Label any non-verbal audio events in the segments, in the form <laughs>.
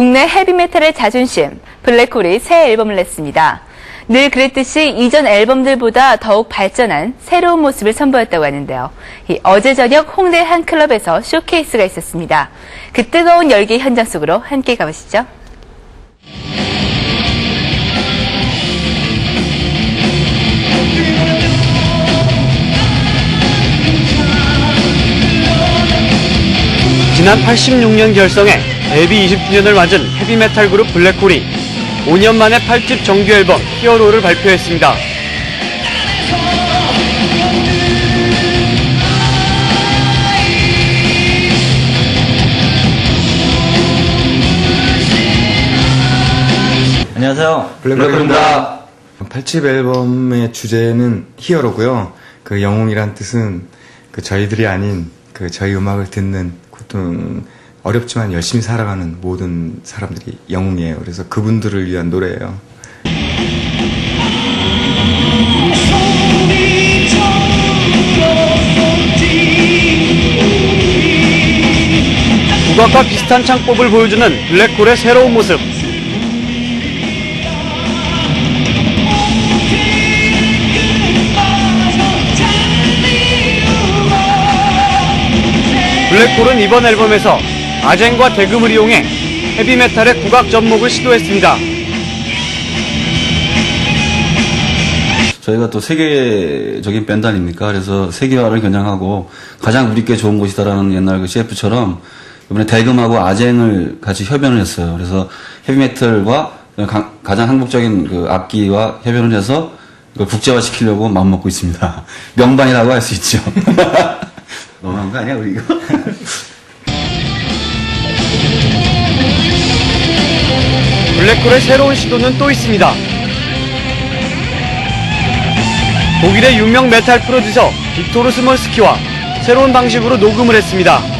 국내 헤비메탈의 자존심, 블랙홀이 새 앨범을 냈습니다. 늘 그랬듯이 이전 앨범들보다 더욱 발전한 새로운 모습을 선보였다고 하는데요. 이 어제 저녁 홍대 한 클럽에서 쇼케이스가 있었습니다. 그 뜨거운 열기 현장 속으로 함께 가보시죠. 지난 86년 결성해 데뷔 20주년을 맞은 헤비메탈 그룹 블랙홀이 5년 만에 8집 정규 앨범 히어로를 발표했습니다. 안녕하세요. 블랙홀입니다. 8집 앨범의 주제는 히어로고요. 그 영웅이란 뜻은 그 저희들이 아닌 그 저희 음악을 듣는 보통 어렵지만 열심히 살아가는 모든 사람들이 영웅이에요. 그래서 그분들을 위한 노래예요. 국악과 비슷한 창법을 보여주는 블랙홀의 새로운 모습. 블랙홀은 이번 앨범에서 아젠과 대금을 이용해 헤비메탈의 국악 접목을 시도했습니다. 저희가 또 세계적인 밴드 아닙니까? 그래서 세계화를 겨냥하고 가장 우리께 좋은 곳이다라는 옛날 그 CF처럼 이번에 대금하고 아쟁을 같이 협연을 했어요. 그래서 헤비메탈과 가, 가장 한국적인 그 악기와 협연을 해서 이걸 국제화 시키려고 마음 먹고 있습니다. <laughs> 명반이라고 할 수 있죠. <laughs> 너무한 거 아니야, 우리 이거? <laughs> 블랙홀의 새로운 시도는 또 있습니다. 독일의 유명 메탈 프로듀서 빅토르 스몰스키와 새로운 방식으로 녹음을 했습니다.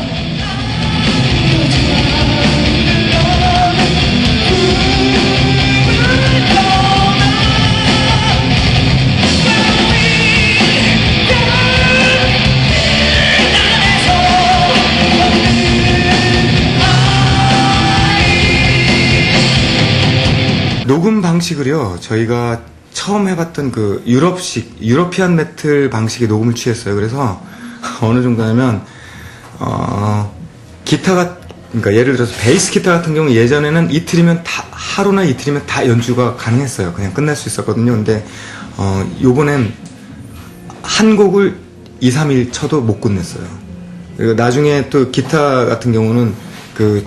녹음 방식을요, 저희가 처음 해봤던 그 유럽식, 유러피안 메틀 방식의 녹음을 취했어요. 그래서 <laughs> 어느 정도냐면, 어, 기타가, 그러니까 예를 들어서 베이스 기타 같은 경우 예전에는 이틀이면 다, 하루나 이틀이면 다 연주가 가능했어요. 그냥 끝낼 수 있었거든요. 근데, 어, 요번엔 한 곡을 2, 3일 쳐도 못 끝냈어요. 그리고 나중에 또 기타 같은 경우는 그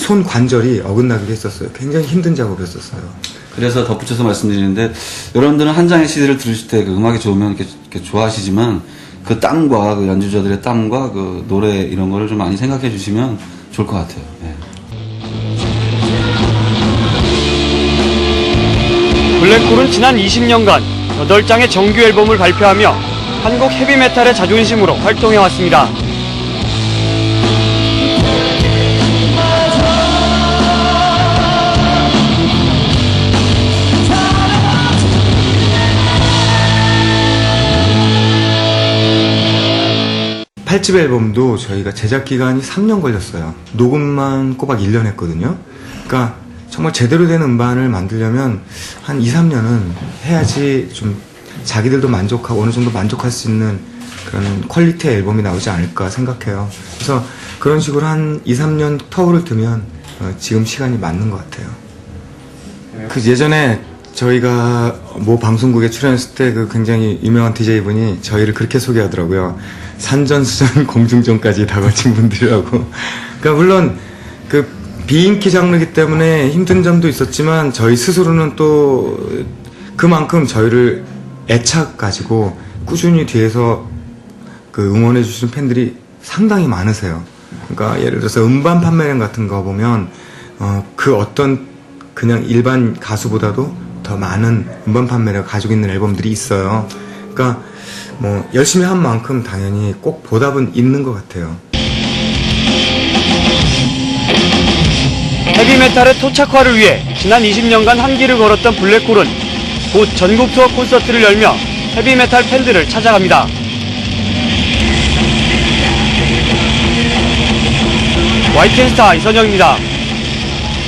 손 관절이 어긋나기도 했었어요. 굉장히 힘든 작업이었었어요. 그래서 덧붙여서 말씀드리는데 여러분들은 한 장의 CD를 들으실 때 그 음악이 좋으면 이렇게, 이렇게 좋아하시지만 그 땀과 그 연주자들의 땀과 그 노래 이런 거를 좀 많이 생각해 주시면 좋을 것 같아요. 예. 블랙홀은 지난 20년간 8장의 정규 앨범을 발표하며 한국 헤비메탈의 자존심으로 활동해왔습니다. 팔집 앨범도 저희가 제작 기간이 3년 걸렸어요. 녹음만 꼬박 1년 했거든요. 그러니까 정말 제대로 된 음반을 만들려면 한 2, 3년은 해야지 좀 자기들도 만족하고 어느 정도 만족할 수 있는 그런 퀄리티의 앨범이 나오지 않을까 생각해요. 그래서 그런 식으로 한 2, 3년 터울을 두면 어, 지금 시간이 맞는 것 같아요. 그 예전에 저희가 모 방송국에 출연했을 때 그 굉장히 유명한 DJ분이 저희를 그렇게 소개하더라고요. 산전수전 <laughs> 공중전까지 다 거친 분들이라고. 그러니까 물론 그 비인기 장르기 때문에 힘든 점도 있었지만 저희 스스로는 또 그만큼 저희를 애착 가지고 꾸준히 뒤에서 그 응원해 주시는 팬들이 상당히 많으세요. 그러니까 예를 들어서 음반 판매량 같은 거 보면 어, 그 어떤 그냥 일반 가수보다도 더 많은 음반 판매를 가지고 있는 앨범들이 있어요. 그러니까 뭐 열심히 한 만큼 당연히 꼭 보답은 있는 것 같아요. 헤비메탈의 토착화를 위해 지난 20년간 한길을 걸었던 블랙홀은 곧 전국 투어 콘서트를 열며 헤비메탈 팬들을 찾아갑니다. YTN 스타 이선영입니다.